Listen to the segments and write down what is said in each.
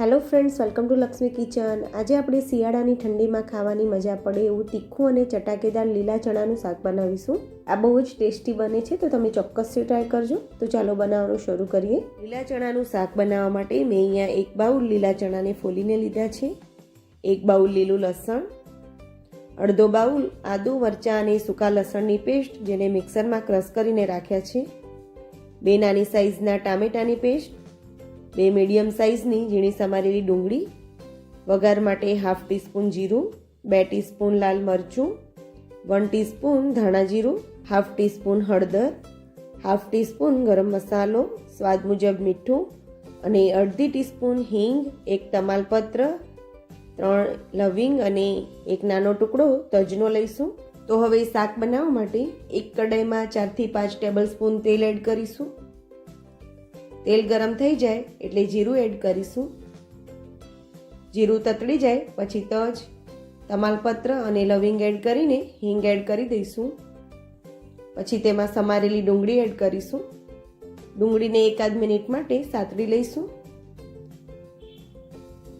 Hello friends, welcome to Lakshmi kitchen. આજે આપણે શિયાળાની ઠંડીમાં ખાવાની મજા પડે એવું તીખું અને ચટાકેદાર લીલા ચણાનું શાક બનાવીશું. આ બહુ જ ટેસ્ટી બને છે, તો તમે ચોક્કસથી ટ્રાય કરજો. તો ચાલો બનાવવાનું શરૂ કરીએ. લીલા ચણાનું શાક બનાવવા માટે મેં અહીંયા એક બાઉલ લીલા ચણાને ફોલીને લીધા છે. એક બાઉલ લીલું લસણ, અડધો બાઉલ આદુ, મરચાં અને સૂકા લસણની પેસ્ટ, જેને મિક્સરમાં ક્રશ કરીને રાખ્યા છે. બે નાની સાઇઝના ટામેટાની પેસ્ટ બે મીડિયમ સાઇઝની ઝીણી સમારેલી ડુંગળી, વઘાર માટે હાફ ટીસ્પૂન જીરું, બે ટીસ્પૂન લાલ મરચું વન ટીસ્પૂન ધાણા જીરું હાફ ટીસ્પૂન હળદર હાફ ટીસ્પૂન ગરમ મસાલો, સ્વાદ મુજબ મીઠું અને અડધી ટીસ્પૂન હિંગ, એક તમાલપત્ર, ત્રણ લવિંગ અને એક નાનો ટુકડો તજનો લઈશું. તો હવે શાક બનાવવા માટે એક કડાઈમાં ચારથી પાંચ ટેબલ સ્પૂન તેલ એડ કરીશું. તેલ ગરમ થઈ જાય એટલે જીરું એડ કરીશું. જીરું તતડી જાય, પછી તજ, તમાલપત્ર અને લવિંગ એડ કરીને હિંગ એડ કરી દઈશું. પછી તેમાં સમારેલી ડુંગળી એડ કરીશું. ડુંગળીને એકાદ મિનિટ માટે સાતડી લઈશું.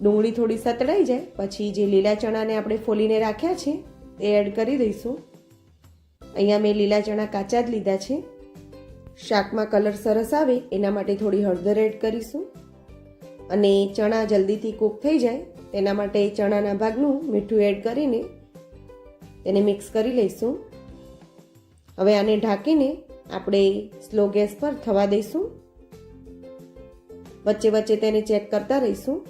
ડુંગળી થોડી સતળાઈ જાય, પછી જે લીલા ચણાને આપણે ફોલીને રાખ્યા છે, તે એડ કરી દઈશું. અહીંયા મેં લીલા ચણા કાચા જ લીધા છે. શાકમાં કલર સરસ આવે, એના માટે થોડી હળદર એડ કરીશું. અને ચણા જલ્દીથી કૂક થઈ જાય, તેના માટે ચણાના ભાગનું મીઠું એડ કરીને તેને મિક્સ કરી લઈશું. હવે આને ઢાંકીને આપણે સ્લો ગેસ પર થવા દઈશું. વચ્ચે વચ્ચે તેને ચેક કરતા રહીશું.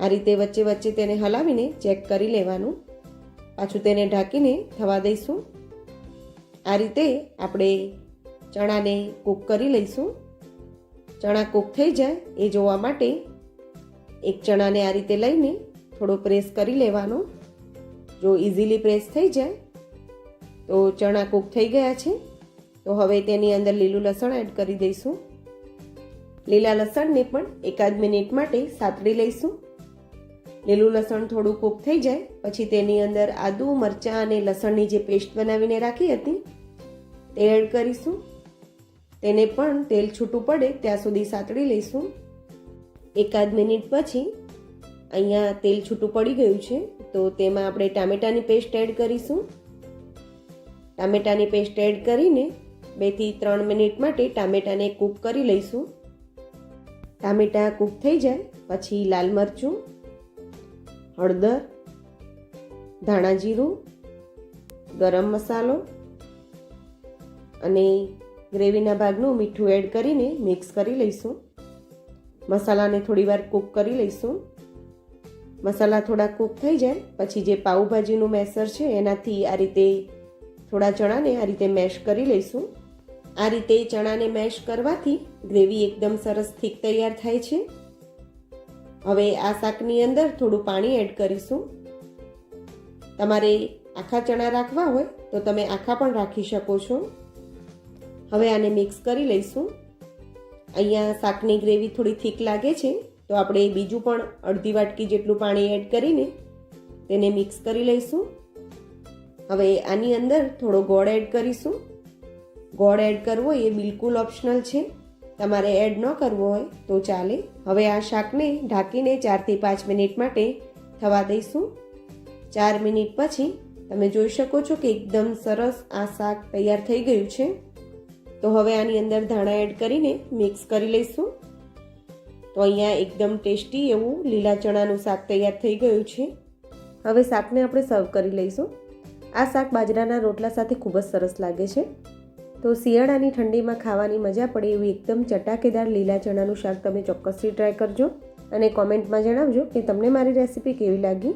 આ રીતે વચ્ચે વચ્ચે તેને હલાવીને ચેક કરી લેવાનું. પાછું તેને ઢાંકીને થવા દઈશું. આ રીતે આપણે ચણાને કૂક કરી લઈશું. ચણા કૂક થઈ જાય, એ જોવા માટે એક ચણાને આ રીતે લઈને થોડો પ્રેસ કરી લેવાનો. જો ઇઝીલી પ્રેસ થઈ જાય, તો ચણા કૂક થઈ ગયા છે. તો હવે તેની અંદર લીલું લસણ એડ કરી દઈશું. લીલા લસણને પણ એકાદ મિનિટ માટે સાતડી લઈશું. લીલું લસણ થોડું કૂક થઈ જાય, પછી તેની અંદર આદુ, મરચાં અને લસણની જે પેસ્ટ બનાવીને રાખી હતી, તે એડ કરીશું. તેને પણ તેલ છૂટું પડે ત્યાં સુધી સાતળી લઈશું. એકાદ મિનિટ પછી અહીંયા તેલ છૂટું પડી ગયું છે, તો તેમાં આપણે ટામેટાની પેસ્ટ એડ કરીશું. ટામેટાની પેસ્ટ એડ કરીને બેથી ત્રણ મિનિટ માટે ટામેટાને કૂક કરી લઈશું. ટામેટા કૂક થઈ જાય, પછી લાલ મરચું, હળદર, ધાણા જીરું, ગરમ મસાલો અને ગ્રેવીના ભાગનું મીઠું એડ કરીને મિક્સ કરી લઈશું. મસાલાને થોડીવાર કૂક કરી લઈશું. મસાલા થોડા કૂક થઈ જાય, પછી જે પાઉભાજીનું મેસર છે એનાથી આ રીતે થોડા ચણાને આ રીતે મેશ કરી લઈશું. આ રીતે ચણાને મેશ કરવાથી ગ્રેવી એકદમ સરસ થીક તૈયાર થાય છે. હવે આ શાકની અંદર થોડું પાણી એડ કરીશું. તમારે આખા ચણા રાખવા હોય તો તમે આખા પણ રાખી શકો છો. હવે આને મિક્સ કરી લઈશું. અહીંયા શાકની ગ્રેવી થોડી થીક લાગે છે, તો આપણે બીજું પણ અડધી વાટકી જેટલું પાણી એડ કરીને તેને મિક્સ કરી લઈશું. હવે આની અંદર થોડો ગોળ એડ કરીશું. ગોળ એડ કરવો એ બિલકુલ ઓપ્શનલ છે. તમારે એડ ન કરવો હોય તો ચાલે. હવે આ શાકને ઢાંકીને ચારથી પાંચ મિનિટ માટે થવા દઈશું. ચાર મિનિટ પછી તમે જોઈ શકો છો કે એકદમ સરસ આ શાક તૈયાર થઈ ગયું છે. તો હવે આની અંદર ધાણા એડ કરીને મિક્સ કરી લઈશું. તો અહીંયા એકદમ ટેસ્ટી એવું લીલા ચણાનું શાક તૈયાર થઈ ગયું છે. હવે શાકને આપણે સર્વ કરી લઈશું. આ શાક બાજરાના રોટલા સાથે ખૂબ જ સરસ લાગે છે. તો શિયાળાની ઠંડીમાં ખાવાની મજા પડે એવું એકદમ ચટાકેદાર લીલા ચણાનું શાક તમે ચોક્કસથી ટ્રાય કરજો અને કોમેન્ટમાં જણાવજો કે તમને મારી રેસીપી કેવી લાગી.